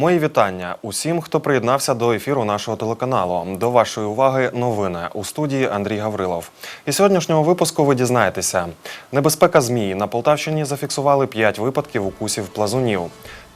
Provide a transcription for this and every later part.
Мої вітання усім, хто приєднався до ефіру нашого телеканалу. До вашої уваги новини у студії Андрій Гаврилов. І сьогоднішнього випуску ви дізнаєтеся: небезпека змії на Полтавщині зафіксували 5 випадків укусів плазунів.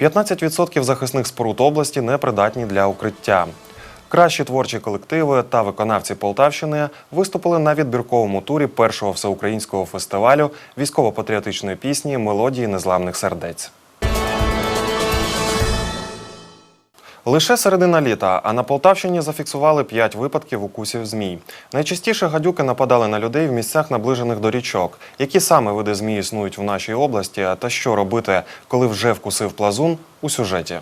15% захисних споруд області непридатні для укриття. Кращі творчі колективи та виконавці Полтавщини виступили на відбірковому турі першого всеукраїнського фестивалю військово-патріотичної пісні Мелодії незламних сердець. Лише середина літа, а на Полтавщині зафіксували 5 випадків укусів змій. Найчастіше гадюки нападали на людей в місцях, наближених до річок. Які саме види змій існують в нашій області та що робити, коли вже вкусив плазун у сюжеті.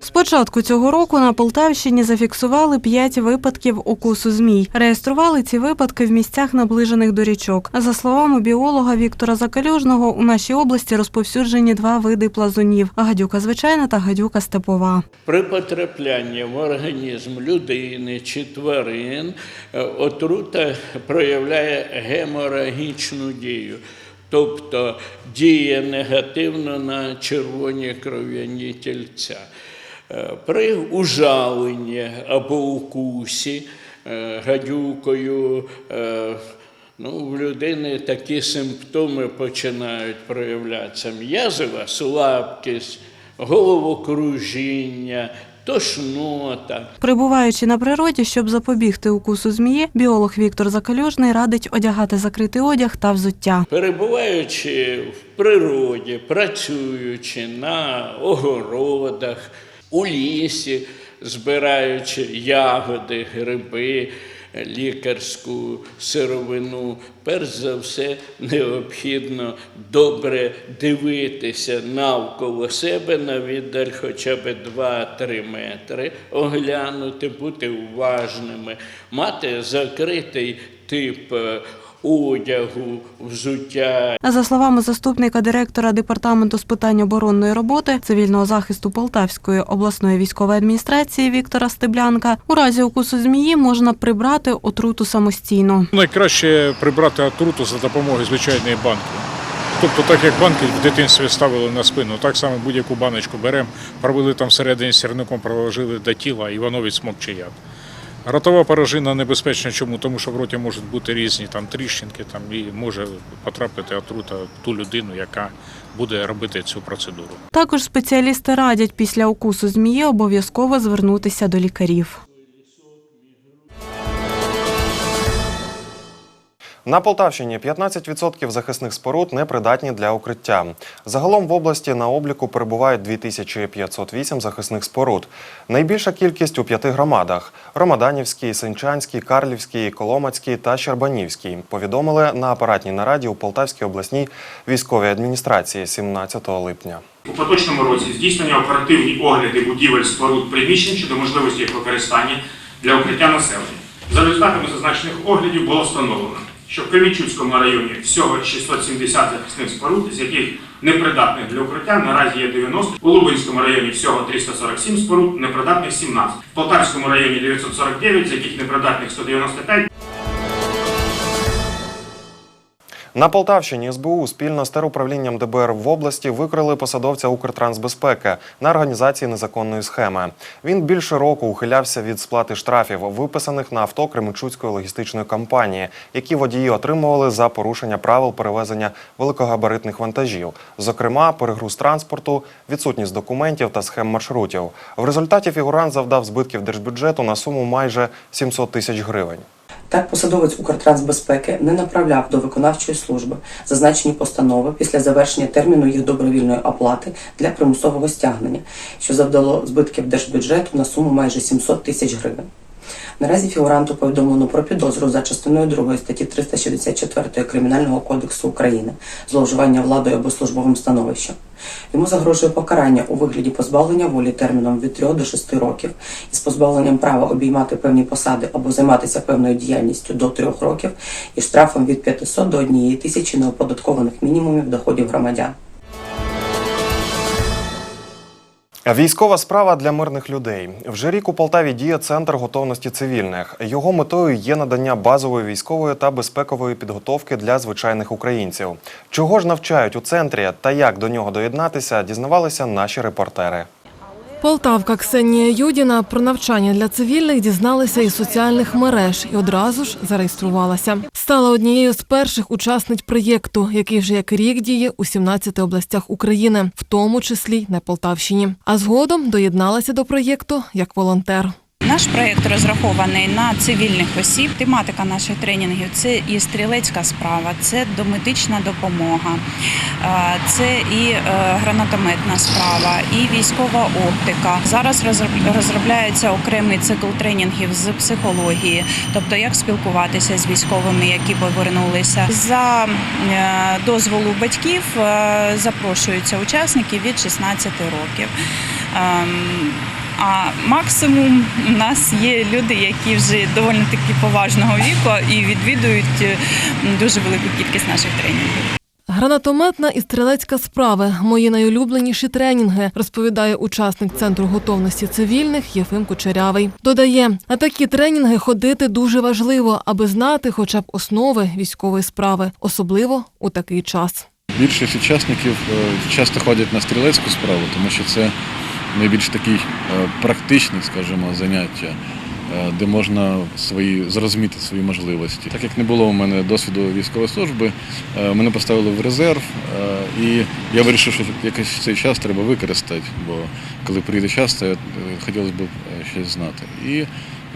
З початку цього року на Полтавщині зафіксували 5 випадків укусу змій. Реєстрували ці випадки в місцях, наближених до річок. За словами біолога Віктора Закалюжного, у нашій області розповсюджені два види плазунів: гадюка звичайна та гадюка степова. При потраплянні в організм людини чи тварин е, отрута проявляє геморагічну дію, тобто діє негативно на червоні кров'яні тільця. При ужаленні або укусі е, гадюкою е, Ну, в людини такі симптоми починають проявлятися: м'язова слабкість, головокружіння, тошнота. Прибуваючи на природі, щоб запобігти укусу змії, біолог Віктор Закалюжний радить одягати закритий одяг та взуття. Перебуваючи в природі, працюючи на огородах, у лісі, збираючи ягоди, гриби, лікарську сировину, перш за все необхідно добре дивитися навколо себе на віддаль хоча б 2-3 метри, оглянути, бути уважними, мати закритий тип е, одягу, взуття А За словами заступника директора департаменту з питань оборонної роботи цивільного захисту Полтавської обласної військової адміністрації Віктора Стеблянка, у разі укусу змії можна прибрати отруту самостійно. Найкраще прибрати отруту за допомогою звичайної банки. Тобто, так як банки в дитинстві ставили на спину, так само будь-яку баночку беремо, провели там всередині сірником, проложили до тіла і воно відсмокче яд. Ротова поражина небезпечна чому? Тому що в роті можуть бути різні там тріщинки, там, і може потрапити отрута в ту людину, яка буде робити цю процедуру. Також спеціалісти радять після укусу змії обов'язково звернутися до лікарів. На Полтавщині 15% захисних споруд непридатні для укриття. Загалом в області на обліку перебувають 2508 захисних споруд. Найбільша кількість у п'яти громадах: Ромаданівській, Сенчанській, Карлівській, Коломацькій та Щербанівській. Повідомили на апаратній нараді у Полтавській обласній військовій адміністрації 17 липня. У поточному році здійснення оперативні огляди будівель споруд приміщень щодо можливості їх використання для укриття населення. За результатами зазначених оглядів було встановлено, що в Кремінчуцькому районі всього 670 захисних споруд, з яких непридатних для укриття наразі є 90, у Лубинському районі всього 347 споруд, непридатних 17, в Полтавському районі 949, з яких непридатних 195, На Полтавщині СБУ спільно з теруправлінням ДБР в області викрили посадовця Укртрансбезпеки на організації незаконної схеми. Він більше року ухилявся від сплати штрафів, виписаних на авто Кременчуцької логістичної компанії, які водії отримували за порушення правил перевезення великогабаритних вантажів, зокрема, перегруз транспорту, відсутність документів та схем маршрутів. В результаті фігурант завдав збитків держбюджету на суму майже 700 тисяч гривень. Так, посадовець Укртрансбезпеки не направляв до виконавчої служби зазначені постанови після завершення терміну їх добровільної оплати для примусового стягнення, що завдало збитків держбюджету на суму майже 700 тисяч гривень. Наразі фігуранту повідомлено про підозру за частиною 2 статті 364 Кримінального кодексу України зловживання владою або службовим становищем. Йому загрожує покарання у вигляді позбавлення волі терміном від 3 до 6 років із позбавленням права обіймати певні посади або займатися певною діяльністю до 3 років і штрафом від 500 до 1 тисячі неоподаткованих мінімумів доходів громадян. Військова справа для мирних людей. Вже рік у Полтаві діє центр готовності цивільних. Його метою є надання базової військової та безпекової підготовки для звичайних українців. Чого ж навчають у центрі та як до нього доєднатися, дізнавалися наші репортери. Полтавка Ксенія Юдіна про навчання для цивільних дізналася із соціальних мереж і одразу ж зареєструвалася. Стала однією з перших учасниць проєкту, який вже як рік діє у 17 областях України, в тому числі й на Полтавщині. А згодом доєдналася до проєкту як волонтер. Наш проєкт розрахований на цивільних осіб. Тематика наших тренінгів це і стрілецька справа, це домедична допомога, це і е, гранатометна справа, і військова оптика. Зараз розроб- розробляється окремий цикл тренінгів з психології, тобто як спілкуватися з військовими, які повернулися. За е, дозволу батьків е, запрошуються учасники від 16 років. А максимум у нас є люди, які вже доволі таки поважного віку і відвідують е, дуже велику кількість наших тренінгів. Гранатометна і стрілецька справи мої найулюбленіші тренінги, розповідає учасник центру готовності цивільних Єфим Кучерявий. Додає, на такі тренінги ходити дуже важливо, аби знати хоча б основи військової справи, особливо у такий час. Більшість учасників е, часто ходять на стрілецьку справу, тому що це найбільш такий е, практичний, скажімо, заняття, де можна свої зрозуміти свої можливості. Так як не було у мене досвіду військової служби, е, мене поставили в резерв, е, і я вирішив, що якось цей час треба використати, бо коли прийде час, то е, хотілося б е, щось знати. І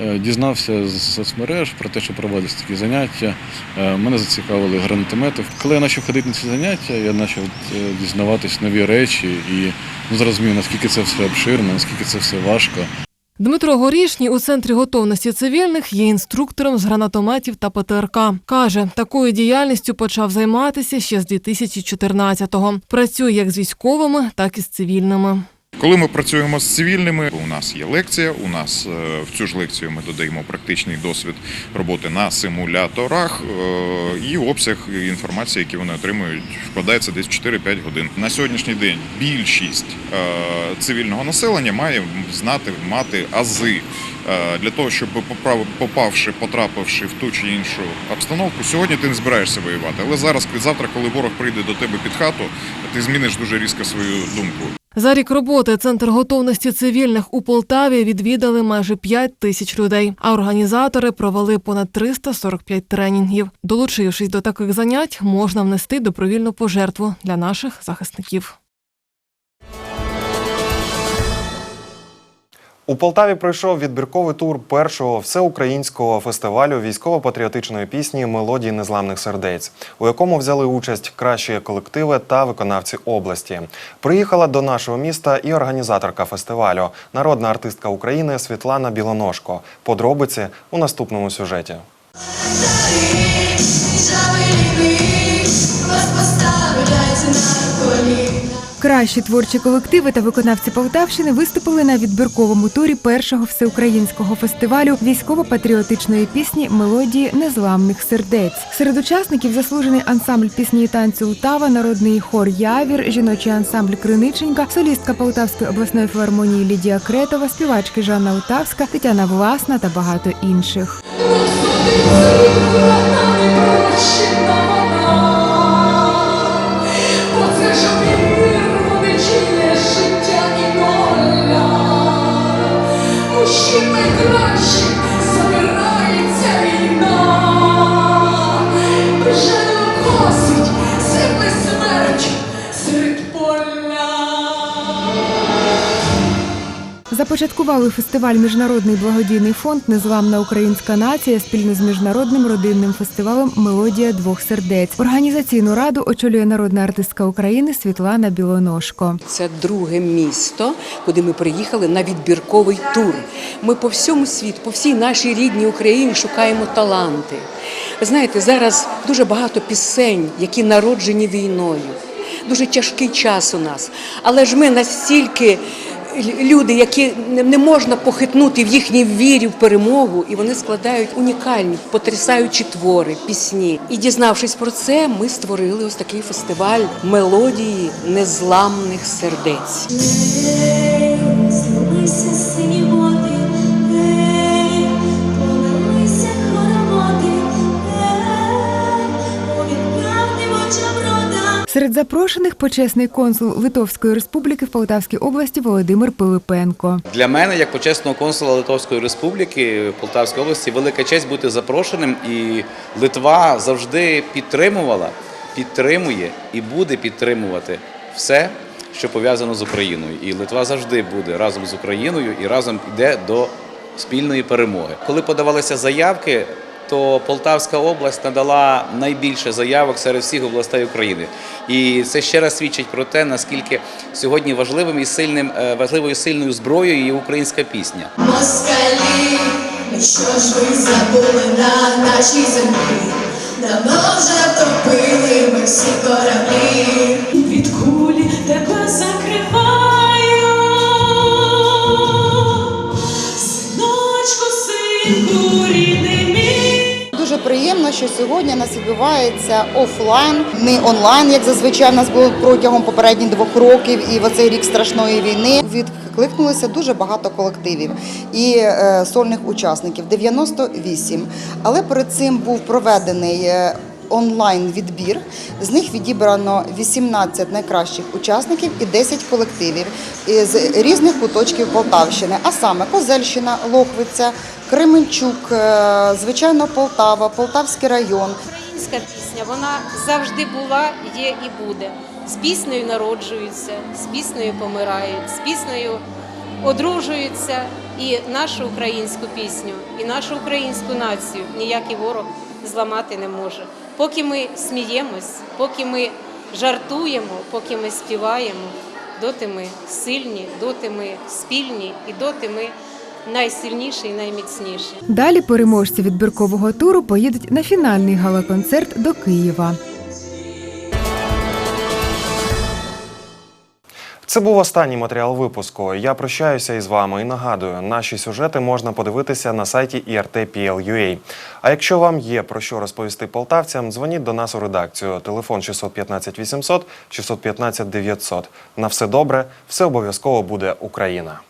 е, Дізнався з соцмереж про те, що проводяться такі заняття. Е, Мене зацікавили гранатомети. Коли я почав ходити на ці заняття, я почав е, дізнаватись нові речі і ну, зрозумів, наскільки це все обширно, наскільки це все важко. Дмитро Горішній у центрі готовності цивільних є інструктором з гранатометів та ПТРК. Каже, такою діяльністю почав займатися ще з 2014-го. Працює як з військовими, так і з цивільними. Коли ми працюємо з цивільними, у нас є лекція. У нас е, в цю ж лекцію ми додаємо практичний досвід роботи на симуляторах е, і обсяг інформації, які вони отримують, вкладається десь в 4-5 годин. На сьогоднішній день більшість е, цивільного населення має знати мати ази. Для того щоб попавши, потрапивши в ту чи іншу обстановку, сьогодні ти не збираєшся воювати. Але зараз, завтра, коли ворог прийде до тебе під хату, ти зміниш дуже різко свою думку. За рік роботи центр готовності цивільних у Полтаві відвідали майже 5 тисяч людей, а організатори провели понад 345 тренінгів. Долучившись до таких занять, можна внести добровільну пожертву для наших захисників. У Полтаві пройшов відбірковий тур першого всеукраїнського фестивалю військово-патріотичної пісні Мелодії незламних сердець, у якому взяли участь кращі колективи та виконавці області. Приїхала до нашого міста і організаторка фестивалю, народна артистка України Світлана Білоножко. Подробиці у наступному сюжеті. Кращі творчі колективи та виконавці Полтавщини виступили на відбірковому турі першого всеукраїнського фестивалю військово-патріотичної пісні Мелодії незламних сердець. Серед учасників заслужений ансамбль пісні і танцю Утава, народний хор Явір, жіночий ансамбль Криниченька, солістка Полтавської обласної філармонії Лідія Кретова, співачки Жанна Утавська, Тетяна Власна та багато інших. Мужчин найкращих Започаткували фестиваль Міжнародний благодійний фонд Незламна українська нація спільно з міжнародним родинним фестивалем Мелодія двох сердець. Організаційну раду очолює народна артистка України Світлана Білоножко. Це друге місто, куди ми приїхали на відбірковий тур. Ми по всьому світу, по всій нашій рідній Україні шукаємо таланти. Ви знаєте, зараз дуже багато пісень, які народжені війною. Дуже тяжкий час у нас. Але ж ми настільки люди, які не- можна похитнути в їхній вірі в перемогу, і вони складають унікальні, потрясаючі твори, пісні. І дізнавшись про це, ми створили ось такий фестиваль мелодії незламних сердець. Серед запрошених почесний консул Литовської республіки в Полтавській області Володимир Пилипенко. Для мене, як почесного консула Литовської Республіки в Полтавській області, велика честь бути запрошеним. І Литва завжди підтримувала, підтримує і буде підтримувати все, що пов'язано з Україною. І Литва завжди буде разом з Україною і разом йде до спільної перемоги. Коли подавалися заявки, то Полтавська область надала найбільше заявок серед всіх областей України. І це ще раз свідчить про те, наскільки сьогодні важливим і сильним, е, важливою і сильною зброєю є українська пісня. Москалі, ну що ж ви забули на нашій землі? Давно вже втопили ми всі кораблі. Від що сьогодні у нас відбувається офлайн, не онлайн, як зазвичай в нас було протягом попередніх двох років, і в оцей рік страшної війни відкликнулося дуже багато колективів і е, сольних учасників 98. Але перед цим був проведений. е, Онлайн відбір з них відібрано 18 найкращих учасників і 10 колективів з різних куточків Полтавщини, а саме Козельщина, Лохвиця, Кременчук, е, звичайно, Полтава, Полтавський район. Українська пісня вона завжди була, є і буде. З піснею народжуються, з піснею помирають, з піснею одружуються. І нашу українську пісню, і нашу українську націю ніякий ворог зламати не може. Поки ми сміємось, поки ми жартуємо, поки ми співаємо, доти ми сильні, доти ми спільні і доти ми найсильніші і найміцніші. Далі переможці відбіркового туру поїдуть на фінальний гала-концерт до Києва. Це був останній матеріал випуску. Я прощаюся із вами і нагадую, наші сюжети можна подивитися на сайті IRT.PL.UA. А якщо вам є про що розповісти полтавцям, дзвоніть до нас у редакцію. Телефон 615 800 615 900. На все добре, все обов'язково буде Україна.